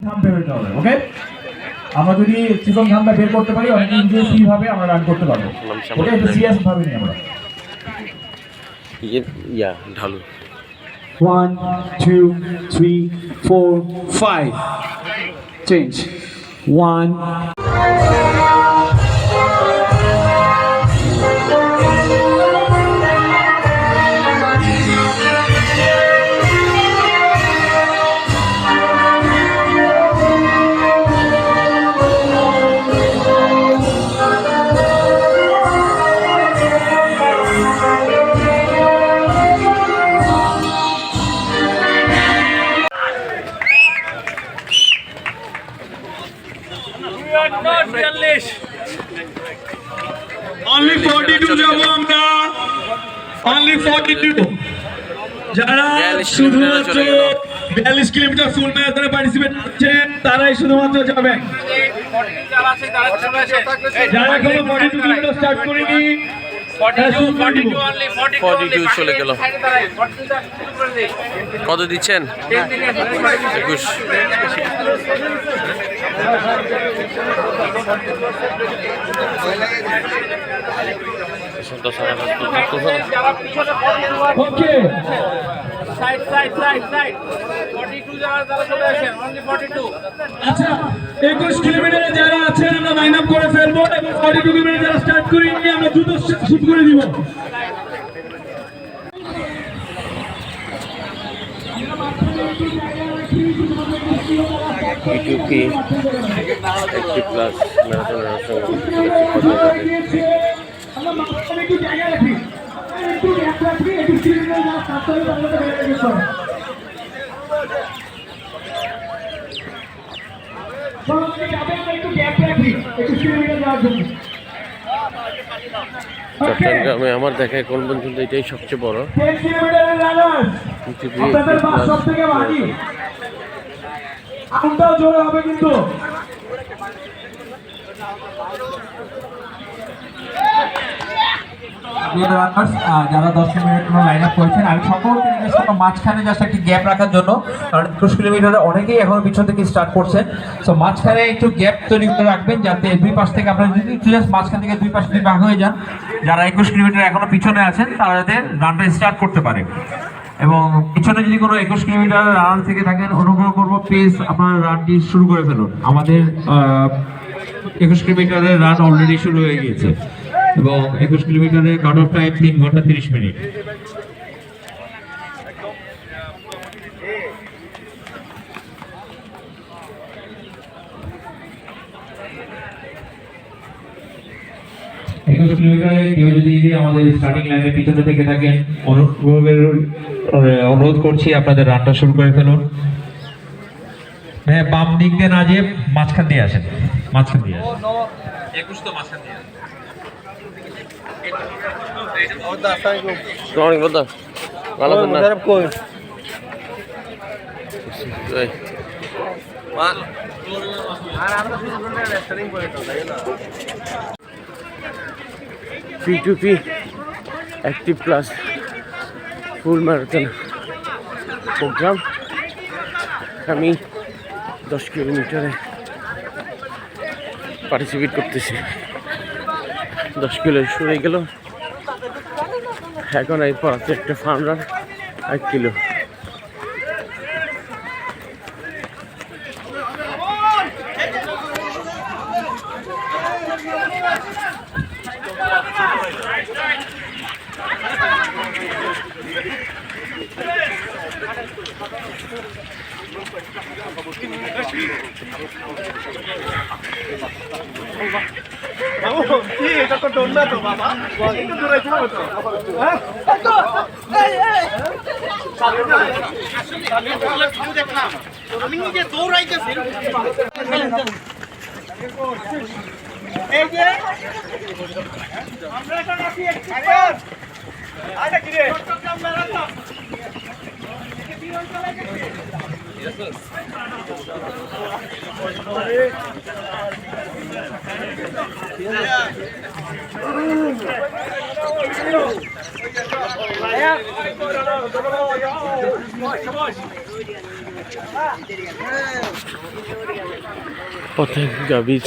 ঘাম বের হইতে হবে ওকে আমরা যদি চিকন ঘামটা বের করতে পারি অনেক ইনজুরি ভাবে আমরা রান করতে পারব ওকে একটু সিরিয়াস ভাবে নিই আমরা। ইয়ে ইয়া ঢালু। One two three four five change One. Only 42 যারা শুধুমাত্র বিয়াল্লিশ কিলোমিটার ফুল ম্যারাথনে পার্টিসিপেট করছেন তারাই শুধুমাত্র যাবেন যারা এখনও 42 কিলোমিটার স্টার্ট করেনি তারা শুধু 42 42 চলে গেল। কত দিচ্ছেন? একুশ। Side side side side. আচ্ছা 21 কিলোমিটারে যারা আছেন আমরা লাইন আপ করে ফেলব এবং 42 কিলোমিটার যারা স্টার্ট করিনি আমরা দ্রুত শুট করে দিব। ইউটিউবকে একটি প্লাস ম্যারাথনের সঙ্গে আমরা মাঝখানে একটু জায়গা রাখি একটু গ্যাপ রাখি একটু কিলোমিটার যারা স্টার্ট করে তাদেরকে বেরিয়ে যেতে হবে সবাই যাবে আমরা একটু গ্যাপ রাখি একটু কিলোমিটার যাওয়ার জন্য। চট্টগ্রামে আমার দেখা কোন পর্যন্ত এটাই সবচেয়ে বড়। 10 কিলোমিটারের রানার্স ইউটিউবে আপনাদের বাস সব থেকে ভারী জোরে হবে কিন্তু। যারা দশ কিলোমিটার লাইন আপ করেছেন, আমি সকলকে রিকোয়েস্ট করব মাঝখানে জাস্ট একটি গ্যাপ রাখার জন্য, কারণ একুশ কিলোমিটারে অনেকেই এখনও পিছন থেকে স্টার্ট করছেন। সো মাঝখানে একটু গ্যাপ তৈরি করে রাখবেন, যাতে দুই পাশ থেকে আপনারা যদি একটু মাঝখান থেকে দুই পাশ দুই ভাগ হয়ে যান, যারা একুশ কিলোমিটার এখনও পিছনে আছেন, তারা যাতে রানটা স্টার্ট করতে পারে। এবং পিছনে যদি কোনো একুশ কিলোমিটার রান থেকে থাকেন, অনুগ্রহ করব প্লিজ আপনারা রানটি শুরু করে ফেলুন। আমাদের একুশ কিলোমিটারের রান অলরেডি শুরু হয়ে গিয়েছে। এবং একুশ কিলোমিটারের কাট অফ টাইম তিন ঘণ্টা তিরিশ মিনিট। একুশ কিলোমিটারে কেউ যদি আমাদের স্টার্টিং লাইনের পিছনে থেকে থাকেন অনুগ্রহের অনুরোধ করছি আপনাদের রানটা শুরু করে ফেলুন। হ্যাঁ বাম দিক দিয়ে না যেয়ে মাঝখান দিয়ে আসেন। মাঝখান দিয়ে একুশ তো মাঝখান দিয়ে ভালো P to P active plus full marathon programme আমি দশ কিলোমিটারে পার্টিসিপেট করতেছি। দশ কিলো সরে গেল। এখন এই আছে একটা ফার্ম এক কিলো। আমি নিজে দৌড়াইতেছি এই যে আমরা এখন আছি আরে কি রে? চট্টগ্রাম ম্যারাথন। পতেঙ্গা বিচ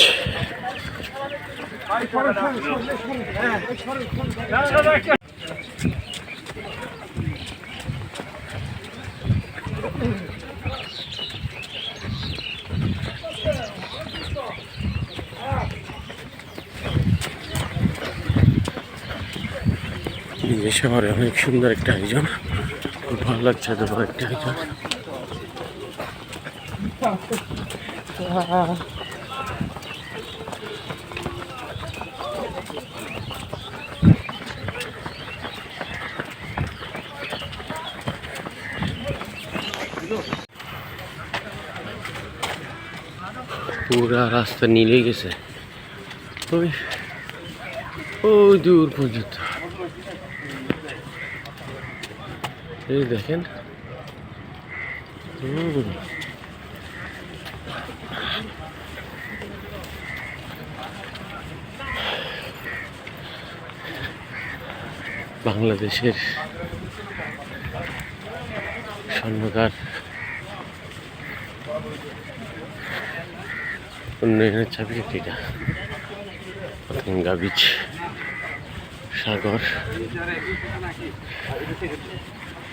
এই শহরে অনেক সুন্দর একটা আয়োজন। খুব ভালো লাগছে বড় একটা আয়োজন। পুরা রাস্তা নীলে গেছে। ওই ওই দূর পর্যন্ত। এই দেখেন। বাংলাদেশের স্বর্ণকার উন্নয়নের চাবিকাঠিটা পতেঙ্গা বিচ সাগর।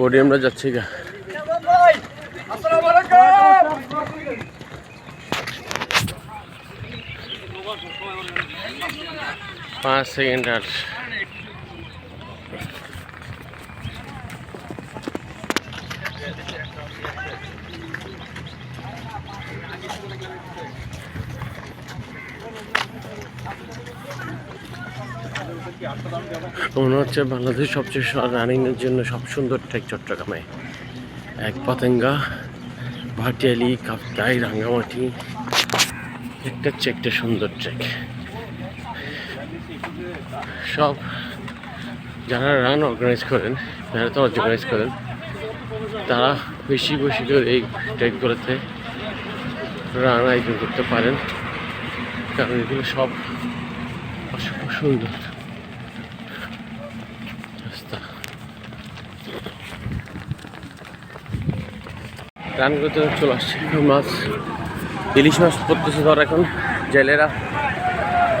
পোডিয়ামটা যাচ্ছে গা। পাঁচ সেকেন্ড আর মনে হচ্ছে বাংলাদেশ সবচেয়ে রানিংয়ের জন্য সব সুন্দর ট্রেক চট্টগ্রামে। এক পতেঙ্গা, ভাটিয়ালি, কাপ্তাই, রাঙ্গামাটি, একটা হচ্ছে একটা সুন্দর ট্রেক সব যারা রান অর্গানাইজ করেন ম্যারাথন অর্গানাইজ করেন, তারা বেশি বেশি করে এই ট্রেকগুলোতে রান আয়োজন করতে পারেন। কারণ এগুলো সব সুন্দর রাস্তা রান করতে চলে আসছে। মাছ, ইলিশ মাছ পড়তেছে ধর এখন। জেলেরা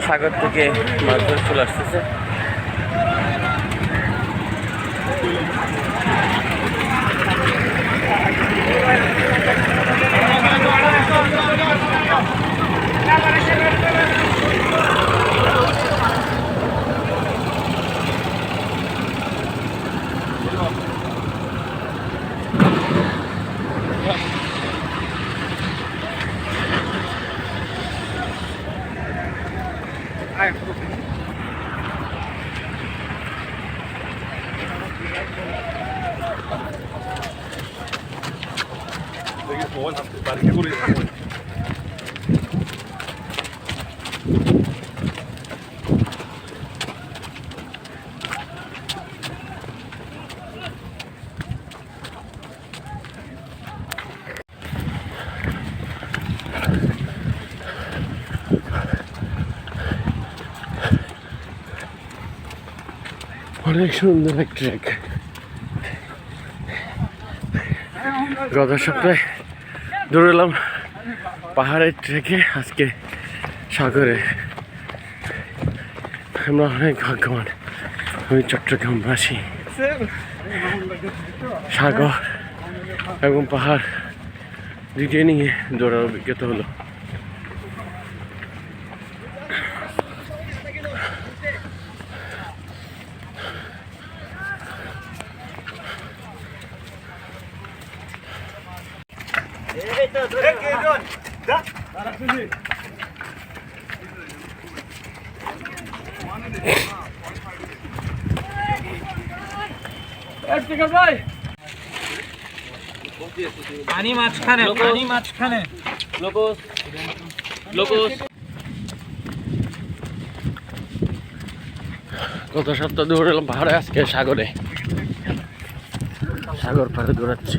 সাগর থেকে মাছ ধরে চলে আসতেছে। অনেক সুন্দর এক ট্রেক গত সপ্তাহে দৌড়ালাম পাহাড়ের ট্রেকে, আজকে সাগরে। আমরা অনেক ভাগ্যবান। আমি চট্টগ্রামবাসী। সাগর এবং পাহাড় দুইটাই নিয়ে দৌড়ার অভিজ্ঞতা হলো। পানি মাঝখানে পানি মাঝখানে। গত সপ্তাহ দৌড়লাম পাহাড়ে আজকে সাগরে। সাগর পাড়ে দৌড়াচ্ছি।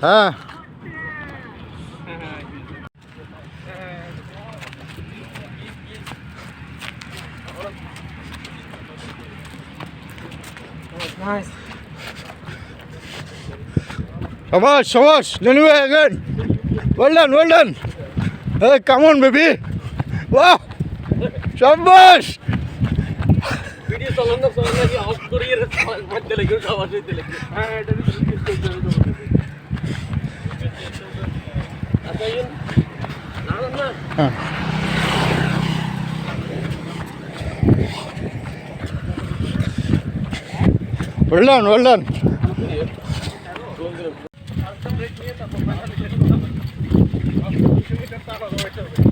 He. Nice. Yavaş yavaş. Lenüve again. Well done, well done. Hey, come on baby. Vah. Şabaş. Video salonda sonra bir alt kurye falan maddeler görüş savaşı edilir. Ha, tabii ki. ஆ వెళ్ళాను వెళ్ళాను Thank you.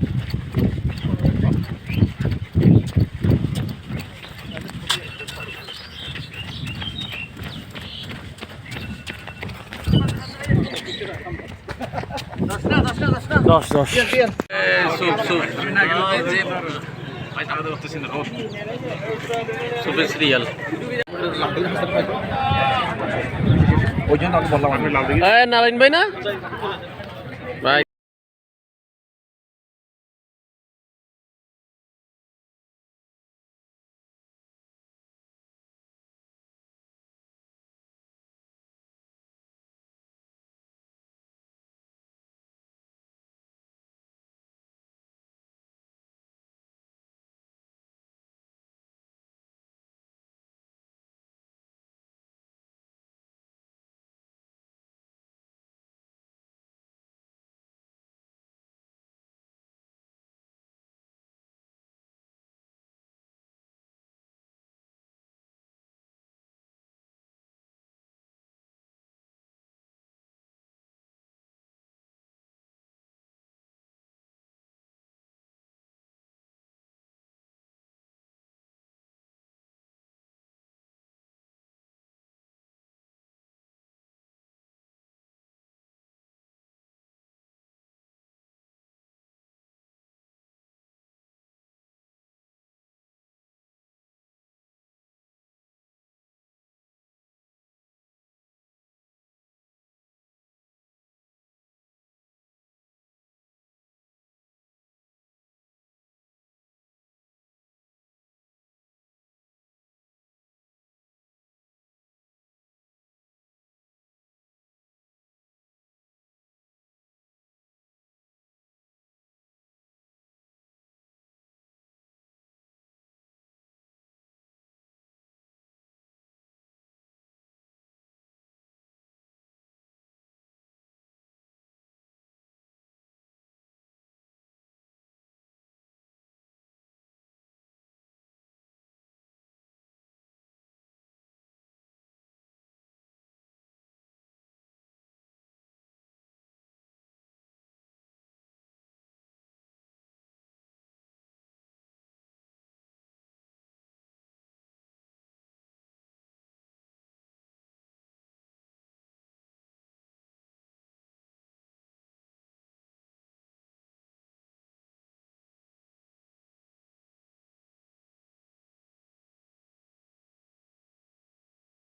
দশ দশ। Serial ওই জন্য বললাম নারায়ণ ভাই না?